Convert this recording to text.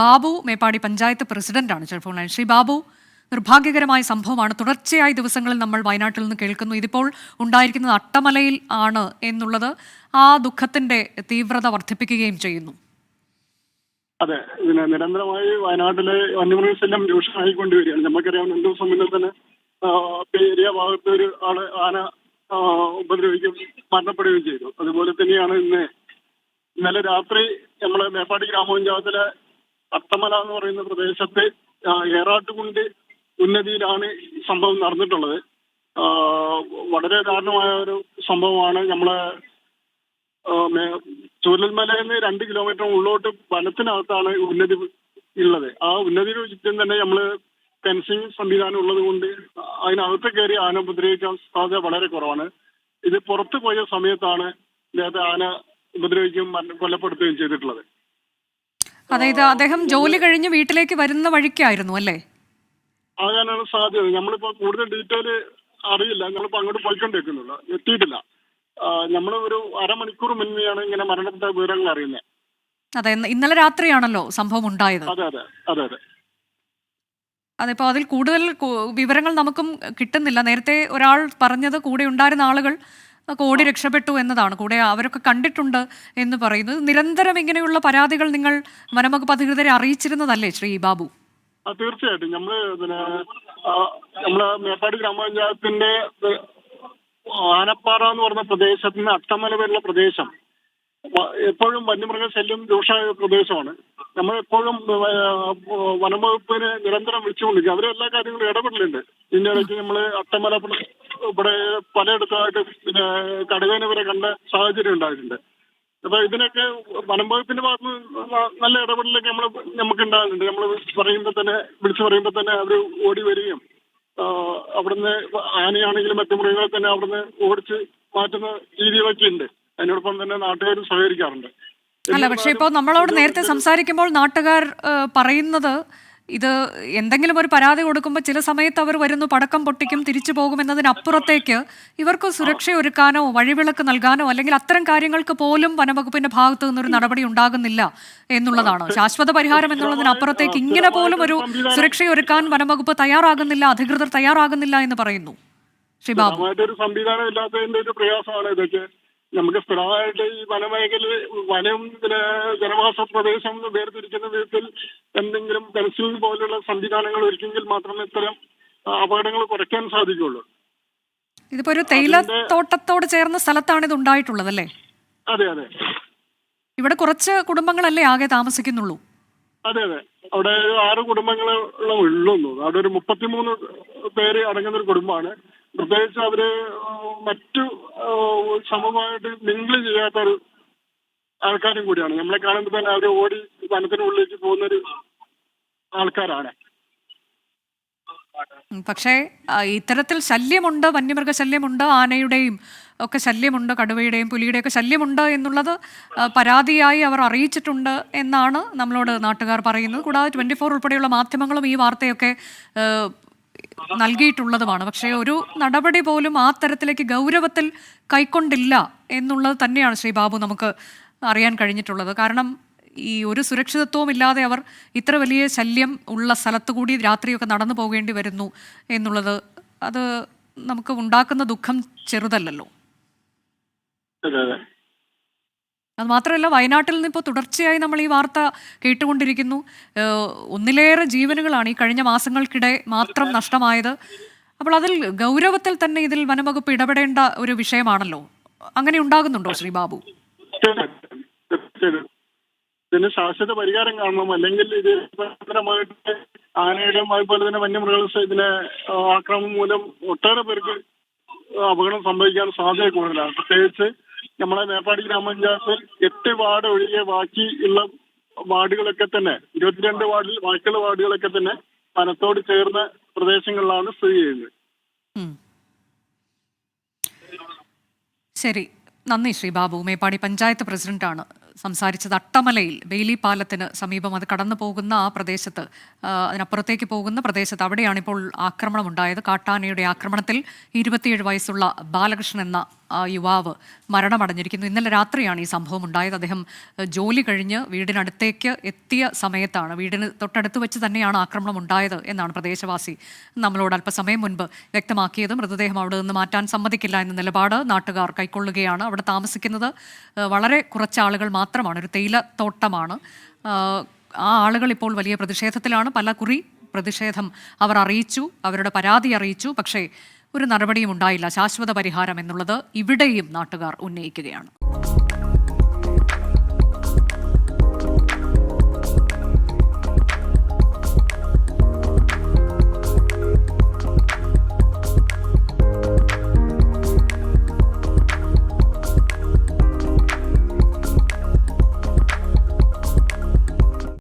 ബാബു മേപ്പാടി പഞ്ചായത്ത് പ്രസിഡന്റാണ്. Telephone line Shri Babu നിർഭാഗ്യകരമായ സംഭവമാണ്. തുടർച്ചയായ ദിവസങ്ങളിൽ നമ്മൾ വയനാട്ടിൽ നിന്ന് കേൾക്കുന്നു. ഇതിപ്പോൾ ഉണ്ടായിരിക്കുന്നത് അട്ടമലയിൽ ആണ് എന്നുള്ളത് ആ ദുഃഖത്തിന്റെ തീവ്രത വർദ്ധിപ്പിക്കുകയും ചെയ്യുന്നു. അതെ. പിന്നെ നിരന്തരമായി വയനാട്ടിലെ വന്യമൃഗശല്യം രൂക്ഷമായിക്കൊണ്ടുവരികയാണ് നമുക്കറിയാം രണ്ടു ദിവസം മുന്നേ തന്നെ ഏരിയ ഭാഗത്ത് ഒരു ആൾ ആന ഉപദ്രവിക്കും മരണപ്പെടുകയും ചെയ്തു. അതുപോലെ തന്നെയാണ് ഇന്ന് ഇന്നലെ രാത്രി നമ്മളെ മേപ്പാടി ഗ്രാമപഞ്ചായത്തിലെ അട്ടമല എന്ന് പറയുന്ന പ്രദേശത്ത് ഏറാട്ടുകുണ്ട് ഉന്നതിയിലാണ് സംഭവം നടന്നിട്ടുള്ളത്. വളരെ ദാരുണമായ ഒരു സംഭവമാണ് നമ്മളെ ചൂരൽമലയിൽ നിന്ന് രണ്ട് കിലോമീറ്റർ ഉള്ളോട്ട് വനത്തിനകത്താണ് ഉന്നതി ഉള്ളത്. ആ ഉന്നതിയുടെ ചുറ്റും തന്നെ നമ്മൾ ഫെൻസിങ് സംവിധാനം ഉള്ളത് കൊണ്ട് അതിനകത്ത് കയറി ആന ഉപദ്രവിക്കാൻ സാധ്യത വളരെ കുറവാണ്. ഇത് പുറത്തു പോയ സമയത്താണ് ഇദ്ദേഹത്തെ ആന ഉപദ്രവിക്കുകയും കൊല്ലപ്പെടുത്തുകയും ചെയ്തിട്ടുള്ളത്. അതായത് അദ്ദേഹം ജോലി കഴിഞ്ഞ് വീട്ടിലേക്ക് വരുന്ന വഴിക്കായിരുന്നു അല്ലേ? ആകാനാണ് സാധ്യത. നമ്മളിപ്പോ കൂടുതൽ ഡീറ്റെയിൽ അറിയില്ല. നമ്മളിപ്പോ അങ്ങോട്ട് പോയിക്കൊണ്ടിരിക്കുന്നില്ല. എത്തിയിട്ടില്ല. നമ്മൾ ഒരു അരമണിക്കൂർ മുന്നെയാണ് ഇങ്ങനെ മരണപ്പെട്ട വിവരങ്ങൾ അറിയുന്നത് അതെ ഇന്നലെ രാത്രിയാണല്ലോ സംഭവം ഉണ്ടായത്. അതെ അതെ അതെ അതെ. അതിപ്പോ അതിൽ കൂടുതൽ വിവരങ്ങൾ നമുക്കും കിട്ടുന്നില്ല. നേരത്തെ ഒരാൾ പറഞ്ഞത് കൂടെ ഉണ്ടായിരുന്ന ആളുകൾ ഓടി രക്ഷപ്പെട്ടു എന്നതാണ്. കൂടെ അവരൊക്കെ കണ്ടിട്ടുണ്ട് എന്ന് പറയുന്നത്. നിരന്തരം ഇങ്ങനെയുള്ള പരാതികൾ നിങ്ങൾ വനംവകുപ്പ് അധികൃതരെ അറിയിച്ചിരുന്നതല്ലേ ശ്രീ ബാബു? തീർച്ചയായിട്ടും. നമ്മൾ പിന്നെ നമ്മളെ മേപ്പാടി ഗ്രാമപഞ്ചായത്തിന്റെ ആനപ്പാറ എന്ന് പറഞ്ഞ പ്രദേശത്തിന് അട്ടമല വരുന്ന പ്രദേശം എപ്പോഴും വന്യമൃഗ ശല്യം രൂക്ഷമായ പ്രദേശമാണ്. നമ്മൾ എപ്പോഴും വനംവകുപ്പിന് നിരന്തരം വിളിച്ചുകൊണ്ടിരിക്കും. അവരെ എല്ലാ കാര്യങ്ങളും ഇടപെടലുണ്ട്. പിന്നെ നമ്മൾ നമ്മൾ അട്ടമല ഇവിടെ പലയിടത്തായിട്ട് പിന്നെ കടുവേന വരെ കണ്ട സാഹചര്യം ഉണ്ടായിട്ടുണ്ട്. അപ്പൊ ഇതിനൊക്കെ വനംവകുപ്പിന്റെ ഭാഗത്ത് നല്ല ഇടപെടലൊക്കെ നമ്മൾ നമുക്ക് ഉണ്ടാകുന്നുണ്ട് നമ്മൾ പറയുമ്പോൾ തന്നെ വിളിച്ചു പറയുമ്പോൾ തന്നെ അവർ ഓടി വരികയും അവിടുന്ന് ആനയാണെങ്കിലും മറ്റു മൃഗങ്ങളെ തന്നെ അവിടുന്ന് ഓടിച്ച് മാറ്റുന്ന രീതികളൊക്കെ ഉണ്ട്. അതിനോടൊപ്പം തന്നെ നാട്ടുകാരും സഹകരിക്കാറുണ്ട്. അല്ല പക്ഷെ ഇപ്പോൾ നമ്മളോട് നേരത്തെ സംസാരിക്കുമ്പോൾ നാട്ടുകാർ പറയുന്നത് ഇത് എന്തെങ്കിലും ഒരു പരാതി കൊടുക്കുമ്പോൾ ചില സമയത്ത് അവർ വരുന്നു പടക്കം പൊട്ടിക്കും തിരിച്ചു പോകും എന്നതിനപ്പുറത്തേക്ക് ഇവർക്ക് സുരക്ഷ ഒരുക്കാനോ വഴിവിളക്ക് നൽകാനോ അല്ലെങ്കിൽ അത്തരം കാര്യങ്ങൾക്ക് പോലും വനവകുപ്പിന്റെ ഭാഗത്തു നിന്നൊരു നടപടി ഉണ്ടാകുന്നില്ല എന്നുള്ളതാണ്. ശാശ്വത പരിഹാരം എന്നുള്ളതിനപ്പുറത്തേക്ക് ഇങ്ങനെ പോലും ഒരു സുരക്ഷ ഒരുക്കാൻ വനംവകുപ്പ് തയ്യാറാകുന്നില്ല അധികൃതർ തയ്യാറാകുന്നില്ല എന്ന് പറയുന്നു. ശ്രീ ബാബു. സംവിധാനം ഇല്ലാത്തതിന്റെ ഒരു പ്രയാസമാണ് ഇതൊക്കെ. നമുക്ക് സ്ഥിരമായിട്ട് ഈ വനമേഖല വനം പിന്നെ ജനവാസ പ്രദേശം എന്ന് വേർതിരിക്കുന്ന വിധത്തിൽ എന്തെങ്കിലും പെൻസിൽ പോലുള്ള സംവിധാനങ്ങൾ ഒരുക്കിയെങ്കിൽ മാത്രമേ ഇത്തരം അപകടങ്ങൾ കുറയ്ക്കാൻ സാധിക്കുള്ളൂ ഇതിപ്പോ ഒരു തേയില തോട്ടത്തോട് ചേർന്ന സ്ഥലത്താണ് ഇത് ഉണ്ടായിട്ടുള്ളത് അല്ലേ? അതെ അതെ. ഇവിടെ കുറച്ച് കുടുംബങ്ങളല്ലേ ആകെ താമസിക്കുന്നുള്ളൂ? അതെ അതെ. അവിടെ ആറ് കുടുംബങ്ങളുള്ള ഉള്ളൂ അവിടെ ഒരു മുപ്പത്തിമൂന്ന് പേര് അടങ്ങുന്ന ഒരു കുടുംബമാണ്. പ്രത്യേകിച്ച് അവർ മറ്റു സമൂഹമായിട്ട് മിങ്കിൾ ചെയ്യാത്ത ഒരു ആൾക്കാരും കൂടിയാണ്. നമ്മളെ കാണുമ്പോൾ തന്നെ അവർ ഓടി വനത്തിനുള്ളിലേക്ക് പോകുന്ന ഒരു ആൾക്കാരാണ് പക്ഷേ ഇത്തരത്തിൽ ശല്യമുണ്ട്? വന്യമൃഗ ശല്യമുണ്ട്? ആനയുടെയും ഒക്കെ ശല്യമുണ്ട്? കടുവയുടെയും പുലിയുടെയും ഒക്കെ ശല്യമുണ്ട് എന്നുള്ളത് പരാതിയായി അവർ അറിയിച്ചിട്ടുണ്ട് എന്നാണ് നമ്മളോട് നാട്ടുകാർ പറയുന്നത്. കൂടാതെ ട്വന്റി ഫോർ ഉൾപ്പെടെയുള്ള മാധ്യമങ്ങളും ഈ വാർത്തയൊക്കെ നൽകിയിട്ടുള്ളതുമാണ്. പക്ഷേ ഒരു നടപടി പോലും ആ തരത്തിലേക്ക് ഗൗരവത്തിൽ കൈക്കൊണ്ടില്ല എന്നുള്ളത് തന്നെയാണ് ശ്രീ ബാബു നമുക്ക് അറിയാൻ കഴിഞ്ഞിട്ടുള്ളത്. കാരണം ഈ ഒരു സുരക്ഷിതത്വവും ഇല്ലാതെ അവർ ഇത്ര വലിയ ശല്യം ഉള്ള സ്ഥലത്ത് കൂടി രാത്രിയൊക്കെ നടന്നു പോകേണ്ടി വരുന്നു എന്നുള്ളത് അത് നമുക്ക് ഉണ്ടാക്കുന്ന ദുഃഖം ചെറുതല്ലല്ലോ. അതെ മാത്രമല്ല വയനാട്ടിൽ നിന്ന് ഇപ്പോൾ തുടർച്ചയായി നമ്മൾ ഈ വാർത്ത കേട്ടുകൊണ്ടിരിക്കുന്നു. ഒന്നിലേറെ ജീവനുകളാണ് ഈ കഴിഞ്ഞ മാസങ്ങൾക്കിടെ മാത്രം നഷ്ടമായത്. അപ്പോൾ അതിൽ ഗൗരവത്തിൽ തന്നെ ഇതിൽ വനംവകുപ്പ് ഇടപെടേണ്ട ഒരു വിഷയമാണല്ലോ. അങ്ങനെ ഉണ്ടാകുന്നുണ്ടോ ശ്രീ ബാബു. ഇതിന് ശാശ്വത പരിഹാരം കാണണം. അല്ലെങ്കിൽ ഇത് നിരന്തരമായിട്ട് ആനയുടെയും അതുപോലെ തന്നെ വന്യമൃഗ ഇതിനെ ആക്രമണം മൂലം ഒട്ടേറെ പേർക്ക് അപകടം സംഭവിക്കാൻ സാധ്യത കൂടുതലാണ്. പ്രത്യേകിച്ച് നമ്മളെ മേപ്പാടി ഗ്രാമപഞ്ചായത്തിൽ എട്ട് വാർഡ് ഒഴികെ ബാക്കി ഉള്ള വാർഡുകളൊക്കെ തന്നെ ഇരുപത്തിരണ്ട് വാർഡിൽ ബാക്കിയുള്ള വാർഡുകളൊക്കെ തന്നെ വനത്തോട് ചേർന്ന പ്രദേശങ്ങളിലാണ് സ്ഥിതി ചെയ്യുന്നത്. ശരി. നന്ദി ശ്രീ ബാബു. മേപ്പാടി പഞ്ചായത്ത് പ്രസിഡന്റാണ് സംസാരിച്ചത്. അട്ടമലയിൽ ബെയിലി പാലത്തിന് സമീപം അത് കടന്നു പോകുന്ന ആ പ്രദേശത്ത് അതിനപ്പുറത്തേക്ക് പോകുന്ന പ്രദേശത്ത് അവിടെയാണ് ഇപ്പോൾ ആക്രമണം ഉണ്ടായത് കാട്ടാനയുടെ ആക്രമണത്തിൽ ഇരുപത്തിയേഴ് വയസ്സുള്ള ബാലകൃഷ്ണൻ എന്ന യുവാവ് മരണമടഞ്ഞിരിക്കുന്നു. ഇന്നലെ രാത്രിയാണ് ഈ സംഭവം ഉണ്ടായത്. അദ്ദേഹം ജോലി കഴിഞ്ഞ് വീടിനടുത്തേക്ക് എത്തിയ സമയത്താണ് വീടിന് തൊട്ടടുത്ത് വെച്ച് തന്നെയാണ് ആക്രമണം ഉണ്ടായത് എന്നാണ് പ്രദേശവാസി നമ്മളോട് അല്പസമയം മുൻപ് വ്യക്തമാക്കിയത്. മൃതദേഹം അവിടെ നിന്ന് മാറ്റാൻ സമ്മതിക്കില്ല എന്ന നിലപാട് നാട്ടുകാർ കൈക്കൊള്ളുകയാണ്. അവിടെ താമസിക്കുന്നത് വളരെ കുറച്ച് ആളുകൾ മാത്രമാണ്. ഒരു തേയില തോട്ടമാണ്. ആ ആളുകൾ ഇപ്പോൾ വലിയ പ്രതിഷേധത്തിലാണ്. പല കുറി പ്രതിഷേധം അവർ അറിയിച്ചു അവരുടെ പരാതി അറിയിച്ചു. പക്ഷേ ഒരു നടപടിയും ഉണ്ടായില്ല. ശാശ്വത പരിഹാരം എന്നുള്ളത് ഇവിടെയും നാട്ടുകാർ ഉന്നയിക്കുകയാണ്.